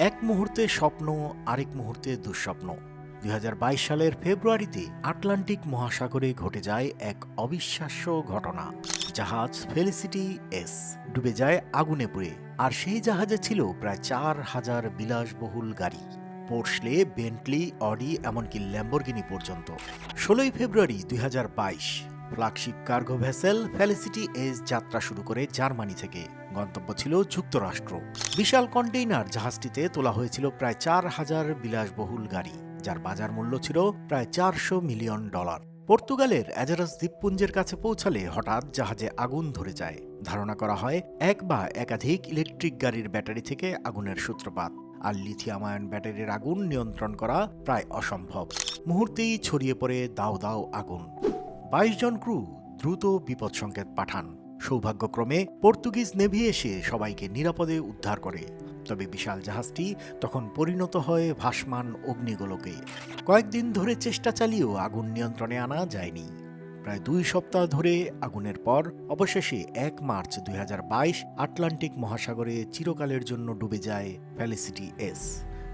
এক মুহূর্তে স্বপ্ন, আরেক মুহূর্তে দুঃস্বপ্ন। দুই হাজার বাইশ সালের ফেব্রুয়ারিতে আটলান্টিক মহাসাগরে ঘটে যায় এক অবিশ্বাস্য ঘটনা। জাহাজ ফেলিসিটি এস ডুবে যায় আগুনে পুড়ে। আর সেই জাহাজে ছিল প্রায় চার হাজার বিলাসবহুল গাড়ি। পোর্সলে বেন্টলি, অডি, এমনকি ল্যাম্বরগিনি পর্যন্ত। ষোলোই ফেব্রুয়ারি দুই হাজার বাইশ flagship cargo vessel Felicity Ace যাত্রা শুরু করে জার্মানি থেকে। গন্তব্য ছিল যুক্তরাষ্ট্র। বিশাল কন্টেইনার জাহাজটিতে তোলা হয়েছিল প্রায় চার হাজার বিলাসবহুল গাড়ি, যার বাজার মূল্য ছিল প্রায় চারশো মিলিয়ন ডলার। পর্তুগালের অ্যাজারাস দ্বীপপুঞ্জের কাছে পৌঁছালে হঠাৎ জাহাজে আগুন ধরে যায়। ধারণা করা হয়, এক বা একাধিক ইলেকট্রিক গাড়ির ব্যাটারি থেকে আগুনের সূত্রপাত, আর লিথিয়াম আয়ন ব্যাটারির আগুন নিয়ন্ত্রণ করা প্রায় অসম্ভব। মুহূর্তেই ছড়িয়ে পড়ে দাও দাও আগুন। বাইশ জন ক্রু দ্রুত বিপদ সংকেত পাঠান। সৌভাগ্যক্রমে পর্তুগিজ নেভি এসে সবাইকে নিরাপদে উদ্ধার করে। তবে বিশাল জাহাজটি তখন পরিণত হয় ভাসমান অগ্নিগোলকে। কয়েকদিন ধরে চেষ্টা চালিয়েও আগুন নিয়ন্ত্রণে আনা যায়নি। প্রায় দুই সপ্তাহ ধরে আগুনের পর অবশেষে এক মার্চ দুই হাজার বাইশ আটলান্টিক মহাসাগরে চিরকালের জন্য ডুবে যায় ফ্যালিসিটি এস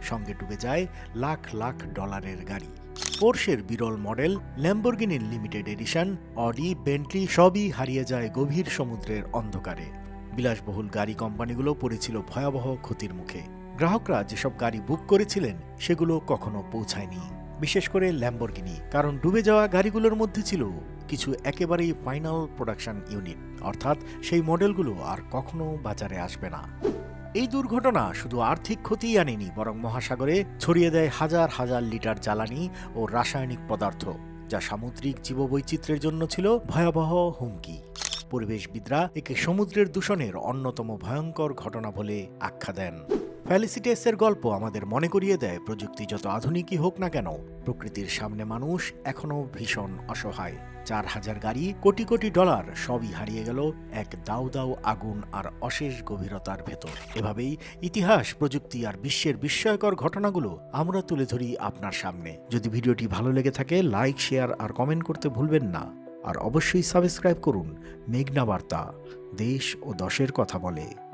সঙ্গে ডুবে যায় লাখ লাখ ডলারের গাড়ি। পোর্শের বিরল মডেল ল্যাম্বরগিনির লিমিটেড এডিশন, অডি, বেন্টলি সবই হারিয়ে যায় গভীর সমুদ্রের অন্ধকারে। বিলাসবহুল গাড়ি কোম্পানিগুলো পড়েছিল ভয়াবহ ক্ষতির মুখে। গ্রাহকরা যেসব গাড়ি বুক করেছিলেন, সেগুলো কখনো পৌঁছায়নি। বিশেষ করে ল্যাম্বরগিনি, কারণ ডুবে যাওয়া গাড়িগুলোর মধ্যে ছিল কিছু একেবারেই ফাইনাল প্রোডাকশন ইউনিট। অর্থাৎ সেই মডেলগুলো আর কখনো বাজারে আসবে না। এই দুর্ঘটনা শুধু আর্থিক ক্ষতি আনেনি, বরং মহাসাগরে ছড়িয়ে দেয় হাজার হাজার লিটার জ্বালানি ও রাসায়নিক পদার্থ, যা সামুদ্রিক জীববৈচিত্র্যের জন্য ছিল ভয়াবহ হুমকি। পরিবেশবিদরা একে সমুদ্রের দূষণের অন্যতম ভয়ঙ্কর ঘটনা বলে আখ্যা দেন। ফ্যালিসিটেসের গল্প আমাদের মনে করিয়ে দেয়, প্রযুক্তি যত আধুনিকই হোক না কেন, প্রকৃতির সামনে মানুষ এখনও ভীষণ অসহায়। চার হাজার গাড়ি, কোটি কোটি ডলার, সবই হারিয়ে গেল এক দাউ দাউ আগুন আর অশেষ গভীরতার ভেতর। এভাবেই ইতিহাস, প্রযুক্তি আর বিশ্বের বিস্ময়কর ঘটনাগুলো আমরা তুলে ধরি আপনার সামনে। যদি ভিডিওটি ভালো লেগে থাকে, লাইক, শেয়ার আর কমেন্ট করতে ভুলবেন না। আর অবশ্যই সাবস্ক্রাইব করুন মেঘনা বার্তা। দেশ ও দশের কথা বলে।